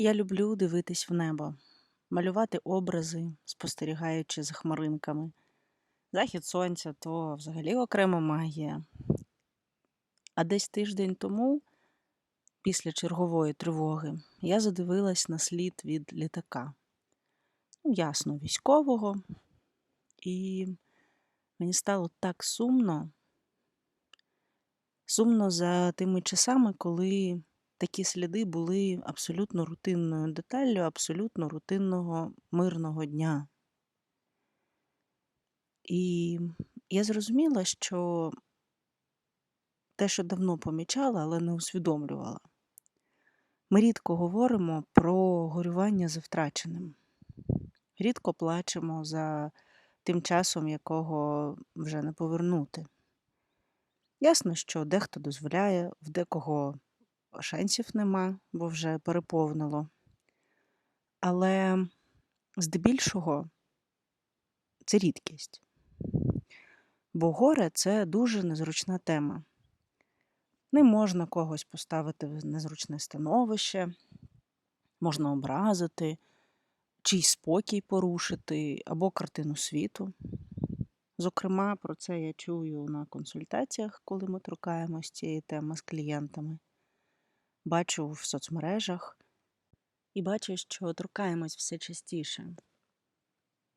Я люблю дивитись в небо, малювати образи, спостерігаючи за хмаринками. Захід сонця то взагалі окрема магія. А десь тиждень тому, після чергової тривоги, я задивилась на слід від літака. Ну, ясно, військового. І мені стало так сумно. Сумно за тими часами, коли такі сліди були абсолютно рутинною деталлю абсолютно рутинного мирного дня. І я зрозуміла, що те, що давно помічала, але не усвідомлювала. Ми рідко говоримо про горювання за втраченим. Рідко плачемо за тим часом, якого вже не повернути. Ясно, що дехто дозволяє, в декого шансів нема, бо вже переповнило. Але здебільшого це рідкість. Бо горе це дуже незручна тема. Не можна когось поставити в незручне становище, можна образити, чийсь спокій порушити або картину світу. Зокрема, про це я чую на консультаціях, коли ми торкаємось цієї теми з клієнтами. Бачу в соцмережах і бачу, що торкаємось все частіше.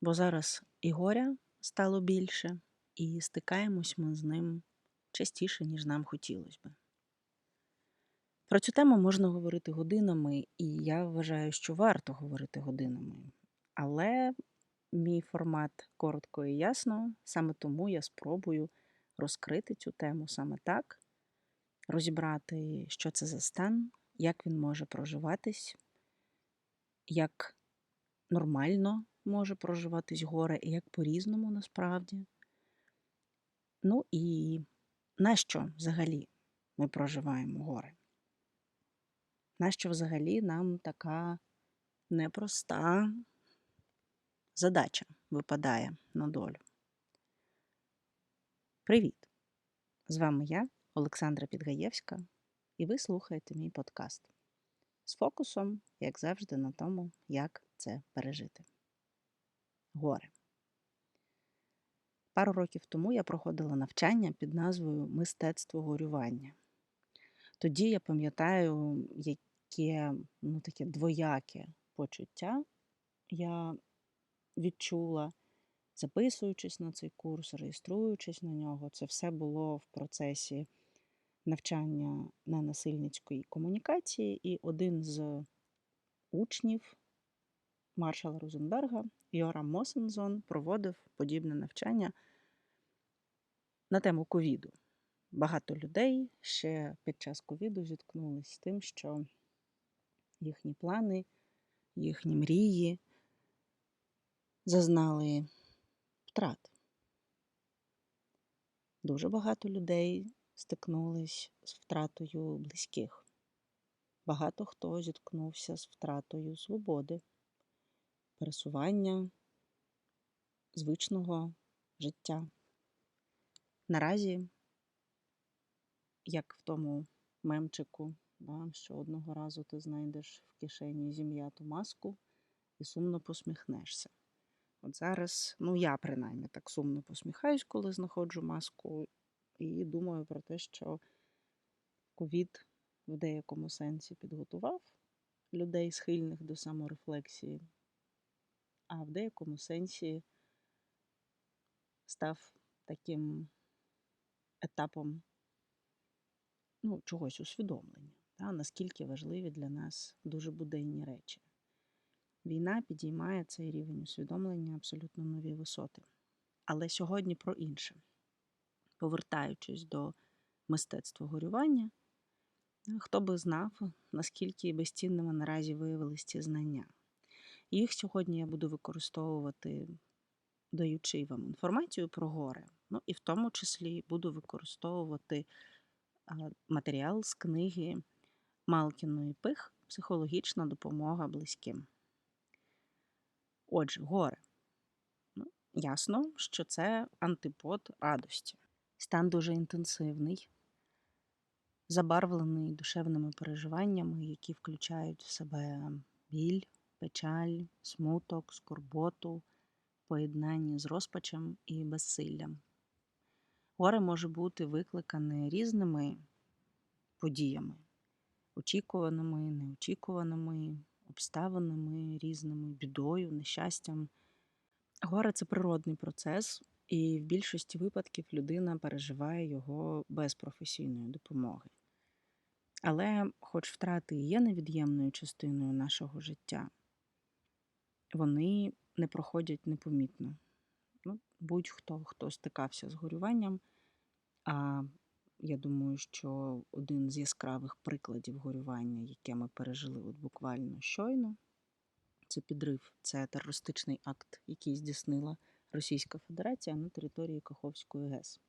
Бо зараз і горя стало більше, і стикаємось ми з ним частіше, ніж нам хотілося би. Про цю тему можна говорити годинами, і я вважаю, що варто говорити годинами. Але мій формат коротко і ясно, саме тому я спробую розкрити цю тему саме так, розібрати, що це за стан, як він може проживатись, як нормально може проживатись горе, і як по-різному насправді. Ну і нащо взагалі ми проживаємо горе? Нащо взагалі нам така непроста задача випадає на долю? Привіт! З вами я, Олександра Підгаєвська, і ви слухаєте мій подкаст з фокусом, як завжди, на тому, як це пережити. Горе. Пару років тому я проходила навчання під назвою Мистецтво горювання. Тоді я пам'ятаю, яке ну, таке двояке почуття я відчула, записуючись на цей курс, реєструючись на нього. Це все було в процесі навчання на насильницької комунікації, і один з учнів маршала Розенберга Йорам Мосензон проводив подібне навчання на тему ковіду. Багато людей ще під час ковіду зіткнулися з тим, що їхні плани, їхні мрії зазнали втрат. Дуже багато людей стикнулись з втратою близьких. Багато хто зіткнувся з втратою свободи, пересування звичного життя. Наразі, як в тому мемчику, да, що одного разу ти знайдеш в кишені зім'яту маску і сумно посміхнешся. От зараз, ну я принаймні так сумно посміхаюсь, коли знаходжу маску, і думаю про те, що ковід в деякому сенсі підготував людей, схильних до саморефлексії, а в деякому сенсі став таким етапом ну, чогось усвідомлення, та, наскільки важливі для нас дуже буденні речі. Війна підіймає цей рівень усвідомлення абсолютно нові висоти. Але сьогодні про інше. Повертаючись до мистецтва горювання, хто би знав, наскільки безцінними наразі виявились ці знання. Їх сьогодні я буду використовувати, даючи вам інформацію про горе, ну і в тому числі буду використовувати матеріал з книги Малкіної Пих Психологічна допомога близьким. Отже, горе. Ну, Ясно, що це антипод радості. Стан дуже інтенсивний, забарвлений душевними переживаннями, які включають в себе біль, печаль, смуток, скорботу, поєднанні з розпачем і безсиллям. Горе може бути викликане різними подіями, очікуваними, неочікуваними, обставинами різними, бідою, нещастям. Горе це природний процес, і в більшості випадків людина переживає його без професійної допомоги. Але, хоч втрати є невід'ємною частиною нашого життя, вони не проходять непомітно. Ну, Будь-хто, хто стикався з горюванням, а я думаю, що один з яскравих прикладів горювання, яке ми пережили от буквально щойно, це підрив, це терористичний акт, який здійснила Російська Федерація на території Каховської ГЕС.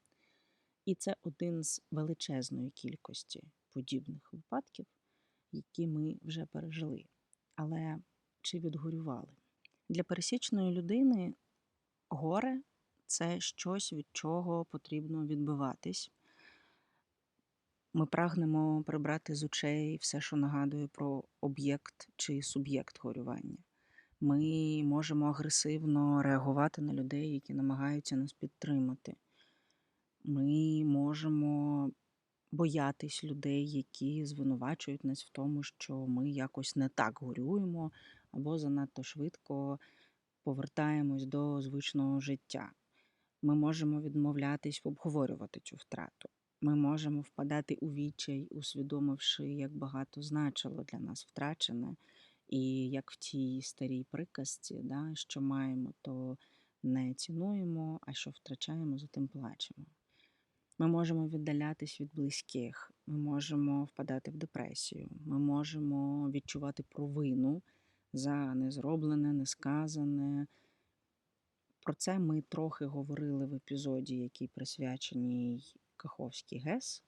І це один з величезної кількості подібних випадків, які ми вже пережили. Але чи відгорювали? Для пересічної людини горе це щось, від чого потрібно відбиватись. Ми прагнемо прибрати з очей все, що нагадує про об'єкт чи суб'єкт горювання. Ми можемо агресивно реагувати на людей, які намагаються нас підтримати. Ми можемо боятись людей, які звинувачують нас в тому, що ми якось не так горюємо або занадто швидко повертаємось до звичного життя. Ми можемо відмовлятись обговорювати цю втрату. Ми можемо впадати у відчай, усвідомивши, як багато значило для нас втрачене, і як в тій старій приказці, да, що маємо, то не цінуємо, а що втрачаємо, за тим плачемо. Ми можемо віддалятись від близьких, ми можемо впадати в депресію, ми можемо відчувати провину за незроблене, несказане. Про це ми трохи говорили в епізоді, який присвячений Каховський ГЕС.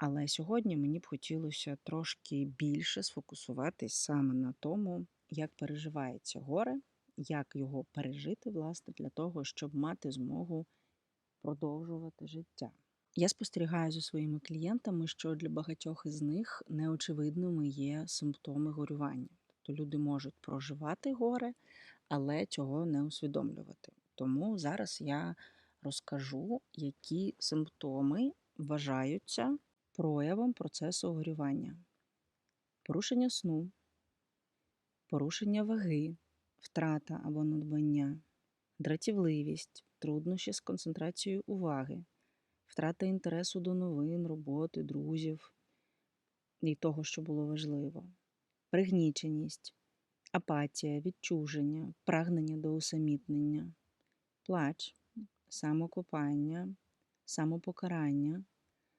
Але сьогодні мені б хотілося трошки більше сфокусуватись саме на тому, як переживається горе, як його пережити, власне, для того, щоб мати змогу продовжувати життя. Я спостерігаю за своїми клієнтами, що для багатьох із них неочевидними є симптоми горювання. Тобто люди можуть проживати горе, але цього не усвідомлювати. Тому зараз я розкажу, які симптоми вважаються проявом процесу горювання. Порушення сну, порушення ваги, втрата або надбання, дратівливість, труднощі з концентрацією уваги, втрата інтересу до новин, роботи, друзів і того, що було важливо, пригніченість, апатія, відчуження, прагнення до усамітнення, плач, самокопання, самопокарання,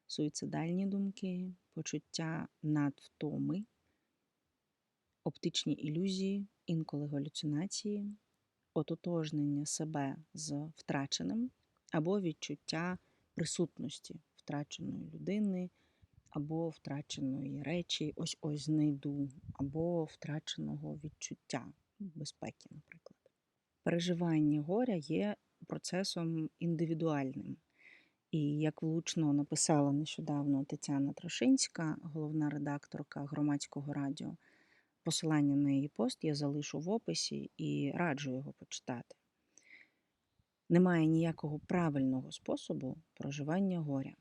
суїцидальні думки, почуття надвтоми, оптичні ілюзії, інколи галюцинації, ототожнення себе з втраченим або відчуття присутності втраченої людини, або втраченої речі, ось ось знайду, або втраченого відчуття безпеки, наприклад. Переживання горя є процесом індивідуальним. І як влучно написала нещодавно Тетяна Трошинська, головна редакторка громадського радіо, посилання на її пост я залишу в описі і раджу його почитати. Немає ніякого правильного способу проживання горя,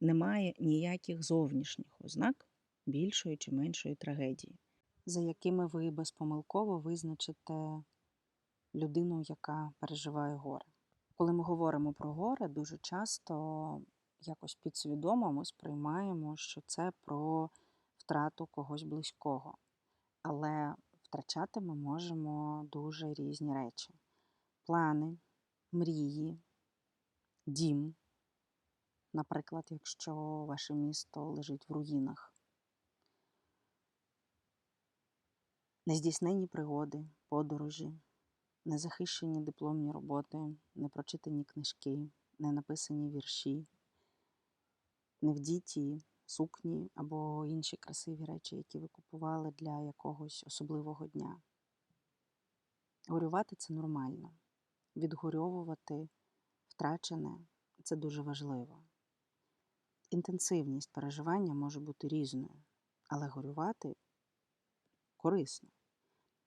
немає ніяких зовнішніх ознак більшої чи меншої трагедії, за якими ви безпомилково визначите людину, яка переживає горе. Коли ми говоримо про горе, дуже часто якось підсвідомо ми сприймаємо, що це про втрату когось близького. Але втрачати ми можемо дуже різні речі: плани, мрії, дім. Наприклад, якщо ваше місто лежить в руїнах, нездійснені пригоди, подорожі, незахищені дипломні роботи, непрочитані книжки, ненаписані вірші, невдіті сукні або інші красиві речі, які ви купували для якогось особливого дня. Горювати це нормально. Відгорьовувати втрачене це дуже важливо. Інтенсивність переживання може бути різною, але горювати корисно.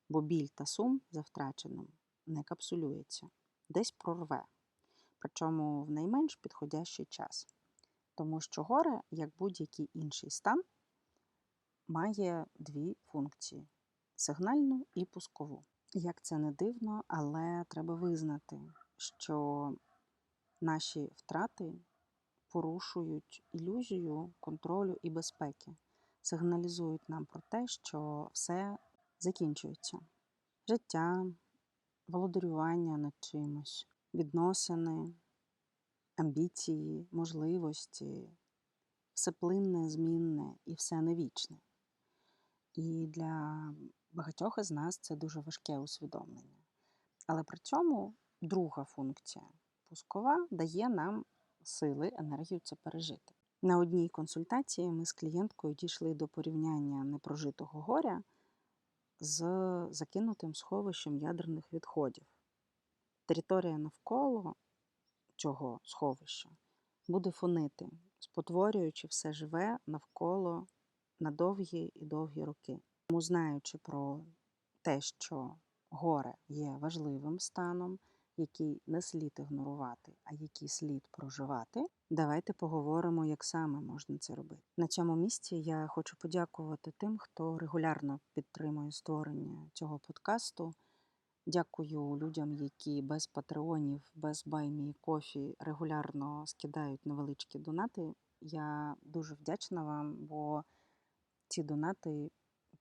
бо біль та сум за втраченим не капсулюється, десь прорве, причому в найменш підходящий час. Тому що горе, як будь-який інший стан, має дві функції сигнальну і пускову. Як це не дивно, але треба визнати, що наші втрати порушують ілюзію контролю і безпеки, сигналізують нам про те, що все закінчується. Життя, володарювання над чимось, відносини, амбіції, можливості, все плинне, змінне і все невічне. І для багатьох із нас це дуже важке усвідомлення. Але при цьому друга функція пускова дає нам сили, енергію це пережити. На одній консультації ми з клієнткою дійшли до порівняння непрожитого горя з закинутим сховищем ядерних відходів. Територія навколо цього сховища буде фонити, спотворюючи все живе навколо на довгі і довгі роки. Тому, знаючи про те, що горе є важливим станом, який не слід ігнорувати, а який слід проживати, давайте поговоримо, як саме можна це робити. На цьому місці я хочу подякувати тим, хто регулярно підтримує створення цього подкасту. Дякую людям, які без патреонів, без баймі кофі регулярно скидають невеличкі донати. Я дуже вдячна вам, бо ці донати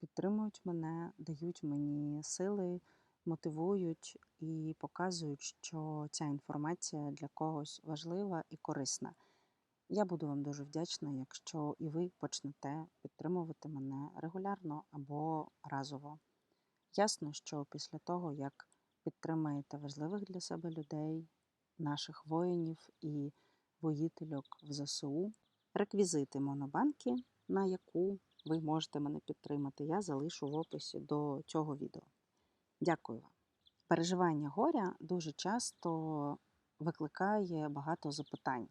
підтримують мене, дають мені сили, мотивують і показують, що ця інформація для когось важлива і корисна. Я буду вам дуже вдячна, якщо і ви почнете підтримувати мене регулярно або разово. Ясно, що після того, як підтримаєте важливих для себе людей, наших воїнів і воїтельок в ЗСУ, реквізити Монобанки, на яку ви можете мене підтримати, я залишу в описі до цього відео. Дякую вам. Переживання горя дуже часто викликає багато запитань.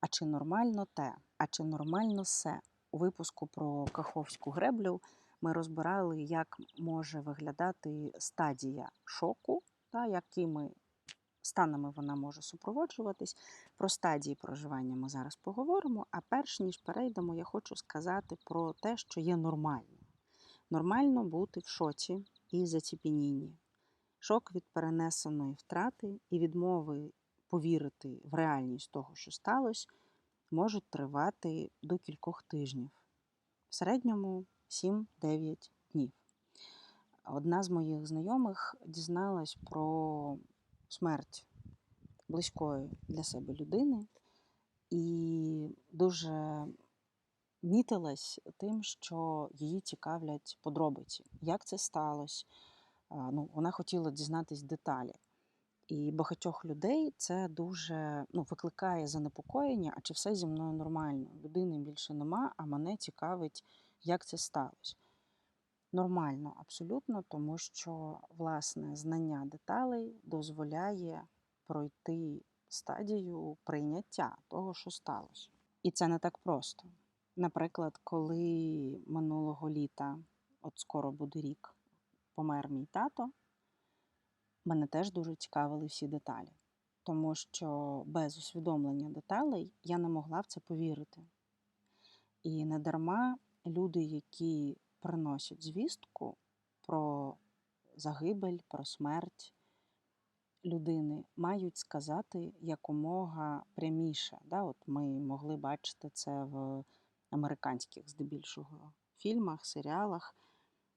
А чи нормально те? А чи нормально все? У випуску про Каховську греблю ми розбирали, як може виглядати стадія шоку, та якими станами вона може супроводжуватись. Про стадії проживання ми зараз поговоримо. А перш ніж перейдемо, я хочу сказати про те, що є нормально. Нормально бути в шоці і заціпенінні. Шок від перенесеної втрати і відмови повірити в реальність того, що сталося, можуть тривати до кількох тижнів. В середньому 7-9 днів. Одна з моїх знайомих дізналась про смерть близької для себе людини і дуже мітилась тим, що її цікавлять подробиці, як це сталося. Ну, Вона хотіла дізнатись деталі. І багатьох людей це дуже ну, викликає занепокоєння, а чи все зі мною нормально? Людини більше нема, а мене цікавить, як це сталося. Нормально, абсолютно, тому що власне знання деталей дозволяє пройти стадію прийняття того, що сталося. І це не так просто. Наприклад, коли минулого літа, от скоро буде рік, помер мій тато, мене теж дуже цікавили всі деталі, тому що без усвідомлення деталей я не могла в це повірити. І не дарма люди, які приносять звістку про загибель, про смерть людини, мають сказати якомога пряміше. Да? От Ми могли бачити це в американських, здебільшого, фільмах, серіалах,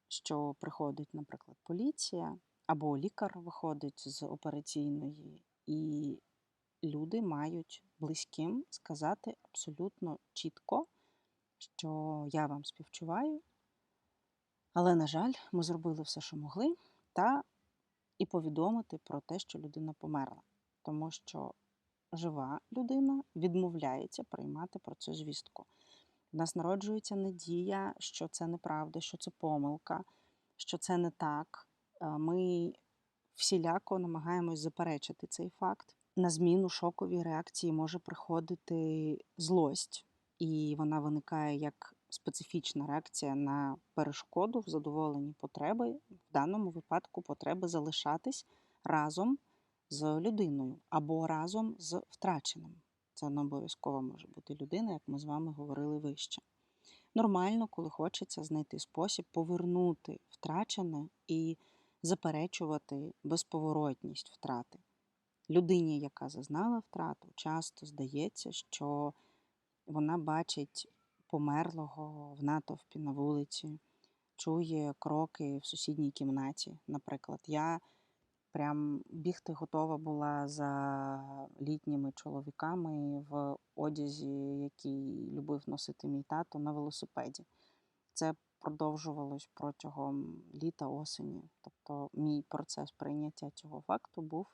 що приходить, наприклад, поліція або лікар виходить з операційної, і люди мають близьким сказати абсолютно чітко, що я вам співчуваю. Але, на жаль, ми зробили все, що могли, та і повідомити про те, що людина померла. Тому що жива людина відмовляється приймати про це звістку. У нас народжується надія, що це неправда, що це помилка, що це не так. Е, ми всіляко намагаємось заперечити цей факт. На зміну шоковій реакції може приходити злость, і вона виникає як специфічна реакція на перешкоду в задоволенні потреби, в даному випадку потреби залишатись разом з людиною або разом з втраченим. Це не обов'язково може бути людина, як ми з вами говорили вище. Нормально, коли хочеться знайти спосіб повернути втрачене і заперечувати безповоротність втрати. Людині, яка зазнала втрату, часто здається, що вона бачить померлого в натовпі на вулиці, чує кроки в сусідній кімнаті. Наприклад, я прям бігти готова була за літніми чоловіками в одязі, який любив носити мій тато на велосипеді. Це продовжувалось протягом літа осені. Тобто мій процес прийняття цього факту був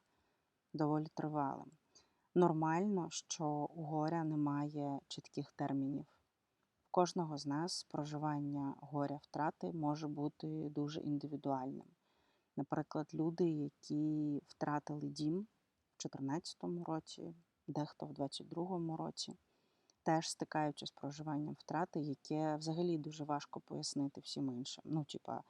доволі тривалим. Нормально, що у горя немає чітких термінів. В кожного з нас проживання горя втрати може бути дуже індивідуальним. Наприклад, люди, які втратили дім в 2014 році, дехто в 2022 році, теж стикаються з проживанням втрати, яке взагалі дуже важко пояснити всім іншим. Ну, типа,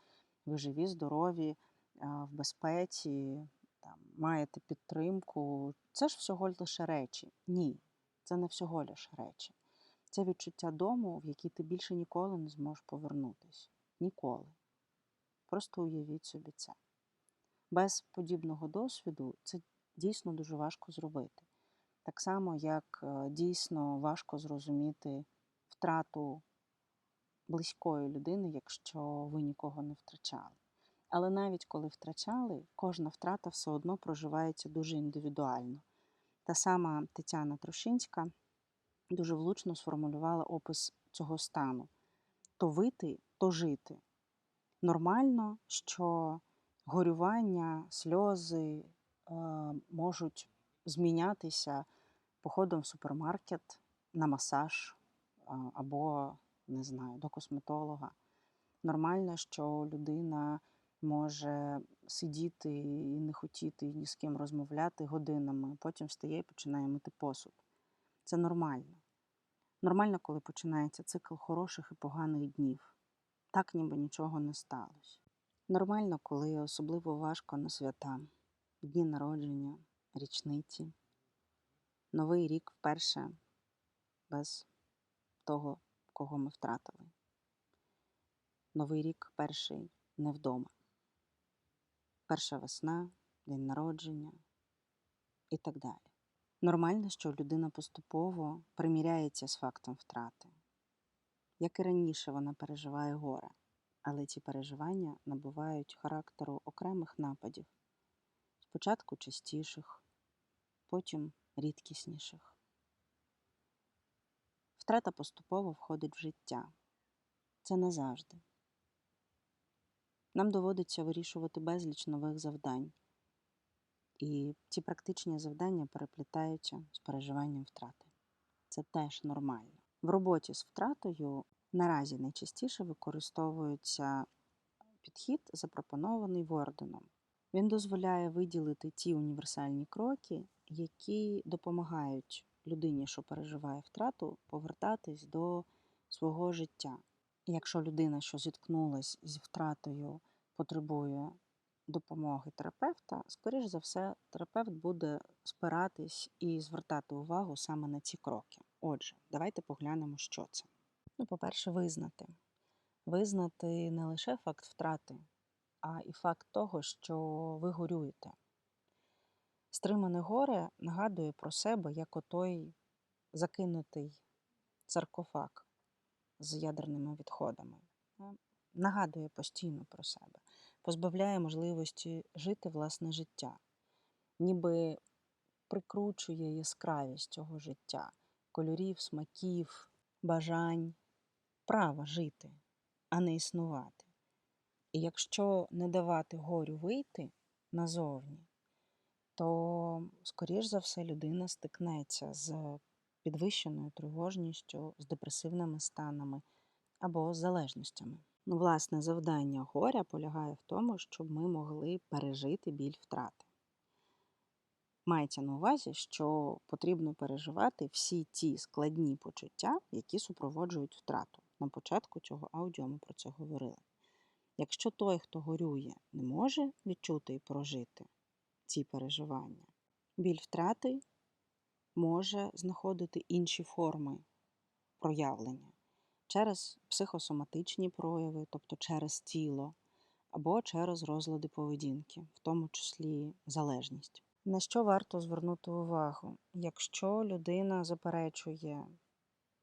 ви живі, здорові, в безпеці, там, маєте підтримку. Це ж всього лише речі. Ні, це не всього лише речі. Це відчуття дому, в який ти більше ніколи не зможеш повернутися. Ніколи. Просто уявіть собі це. Без подібного досвіду це дійсно дуже важко зробити. Так само, як е, дійсно важко зрозуміти втрату близької людини, якщо ви нікого не втрачали. Але навіть коли втрачали, кожна втрата все одно проживається дуже індивідуально. Та сама Тетяна Трушинська дуже влучно сформулювала опис цього стану: то вити, то жити. Нормально, що горювання, сльози е, можуть змінятися походом в супермаркет на масаж або, не знаю, до косметолога. Нормально, що людина може сидіти і не хотіти ні з ким розмовляти годинами, потім встає і починає мити посуд. Це нормально. Нормально, коли починається цикл хороших і поганих днів. Так ніби нічого не сталося. Нормально, коли особливо важко на свята, дні народження, річниці, Новий рік вперше без того, кого ми втратили. Новий рік перший не вдома. Перша весна, день народження і так далі. Нормально, що людина поступово приміряється з фактом втрати. Як і раніше вона переживає горе, але ці переживання набувають характеру окремих нападів, спочатку частіших, потім рідкісніших. Втрата поступово входить в життя. Це не завжди. Нам доводиться вирішувати безліч нових завдань, і ці практичні завдання переплітаються з переживанням втрати. Це теж нормально. В роботі з втратою наразі найчастіше використовується підхід, запропонований Ворденом. Він дозволяє виділити ті універсальні кроки, які допомагають людині, що переживає втрату, повертатись до свого життя. Якщо людина, що зіткнулася з втратою, потребує допомоги терапевта, скоріш за все, терапевт буде спиратись і звертати увагу саме на ці кроки. Отже, давайте поглянемо, що це. Ну, по-перше, визнати. Визнати не лише факт втрати, а і факт того, що ви горюєте. Стримане горе нагадує про себе як отой закинутий саркофаг з ядерними відходами. Нагадує постійно про себе, позбавляє можливості жити власне життя, ніби прикручує яскравість цього життя, кольорів, смаків, бажань, права жити, а не існувати. І якщо не давати горю вийти назовні, то, скоріш за все, людина стикнеться з підвищеною тривожністю, з депресивними станами або залежностями. Ну, власне, завдання горя полягає в тому, щоб ми могли пережити біль втрати. Мається на увазі, що потрібно переживати всі ті складні почуття, які супроводжують втрату. На початку цього аудіо ми про це говорили. Якщо той, хто горює, не може відчути і прожити ці переживання, біль втрати може знаходити інші форми проявлення через психосоматичні прояви, тобто через тіло, або через розлади поведінки, в тому числі залежність. На що варто звернути увагу? Якщо людина заперечує,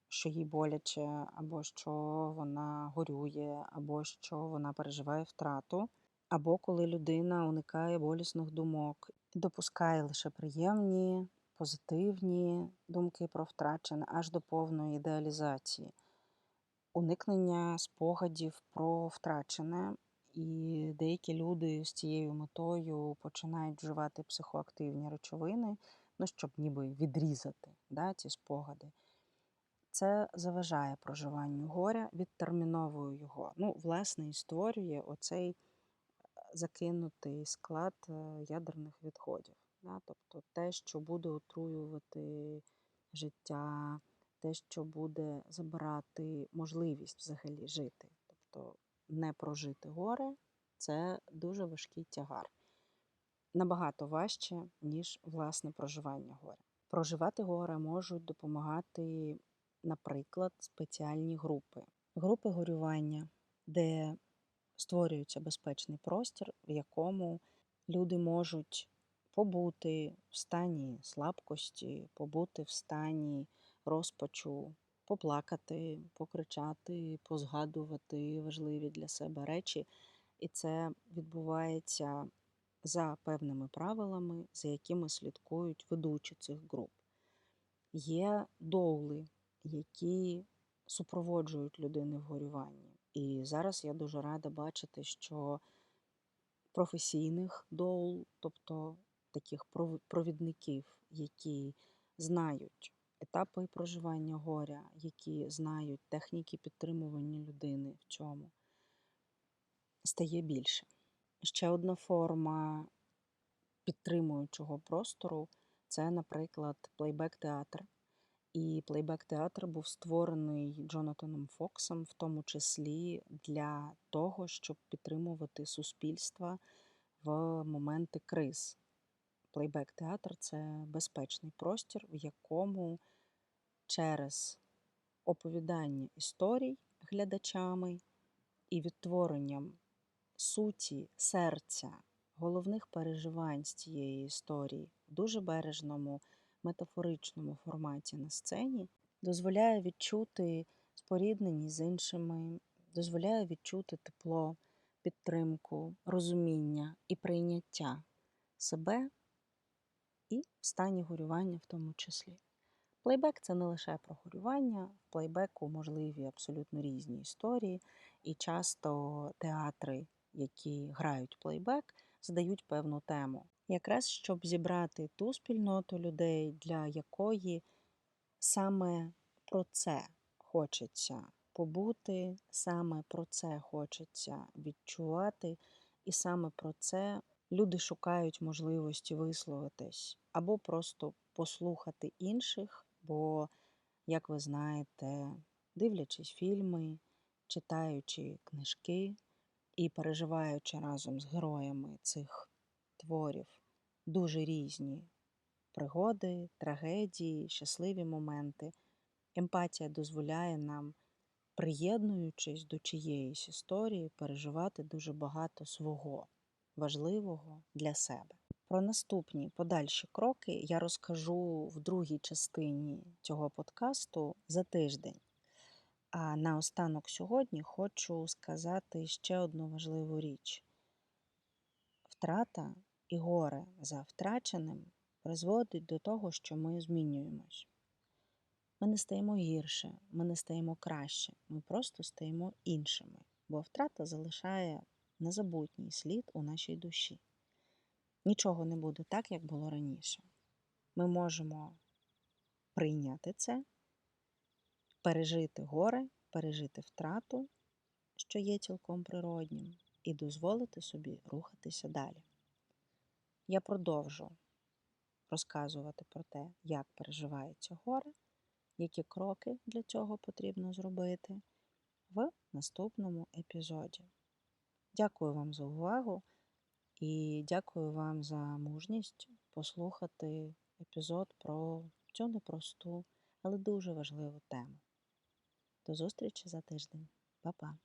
що їй боляче, або що вона горює, або що вона переживає втрату, або коли людина уникає болісних думок допускає лише приємні, позитивні думки про втрачене аж до повної ідеалізації, уникнення спогадів про втрачене і деякі люди з цією метою починають вживати психоактивні речовини, ну, щоб ніби відрізати да, ці спогади. Це заважає проживанню горя, відтерміновує його. Ну, власне, і створює оцей е, закинутий склад е, ядерних відходів. Да? Тобто те, що буде отруювати життя, те, що буде забирати можливість взагалі жити. Тобто не прожити горе це дуже важкий тягар. Набагато важче, ніж власне проживання горя. Проживати горе можуть допомагати, наприклад, спеціальні групи. Групи горювання, де створюється безпечний простір, в якому люди можуть побути в стані слабкості, побути в стані розпачу, поплакати, покричати, позгадувати важливі для себе речі. І це відбувається за певними правилами, за якими слідкують ведучі цих груп. Є доули, які супроводжують людини в горюванні. І зараз я дуже рада бачити, що професійних доул, тобто таких провідників, які знають етапи проживання горя, які знають техніки підтримування людини в цьому, стає більше. Ще одна форма підтримуючого простору це, наприклад, плейбек-театр. І плейбек-театр був створений Джонатаном Фоксом, в тому числі для того, щоб підтримувати суспільства в моменти криз. Плейбек-театр це безпечний простір, в якому через оповідання історій глядачами і відтворенням суті, серця, головних переживань з цієї історії в дуже бережному метафоричному форматі на сцені дозволяє відчути спорідненість з іншими, дозволяє відчути тепло, підтримку, розуміння і прийняття себе і в стані горювання в тому числі. Плейбек це не лише про горювання, в плейбеку можливі абсолютно різні історії, і часто театри, які грають плейбек, задають певну тему. Якраз щоб зібрати ту спільноту людей, для якої саме про це хочеться побути, саме про це хочеться відчувати, і саме про це люди шукають можливості висловитись або просто послухати інших, бо, як ви знаєте, дивлячись фільми, читаючи книжки і переживаючи разом з героями цих творів дуже різні пригоди, трагедії, щасливі моменти, емпатія дозволяє нам, приєднуючись до чиєїсь історії, переживати дуже багато свого важливого для себе. Про наступні подальші кроки я розкажу в другій частині цього подкасту за тиждень. А наостанок сьогодні хочу сказати ще одну важливу річ: втрата і горе за втраченим призводить до того, що ми змінюємось. Ми не стаємо гірше, ми не стаємо краще, ми просто стаємо іншими, бо втрата залишає незабутній слід у нашій душі. Нічого не буде так, як було раніше. Ми можемо прийняти це, пережити горе, пережити втрату, що є цілком природнім, і дозволити собі рухатися далі. Я продовжу розказувати про те, як переживається горе, які кроки для цього потрібно зробити. в наступному епізоді. Дякую вам за увагу і дякую вам за мужність послухати епізод про цю непросту, але дуже важливу тему. До зустрічі за тиждень. Па-па!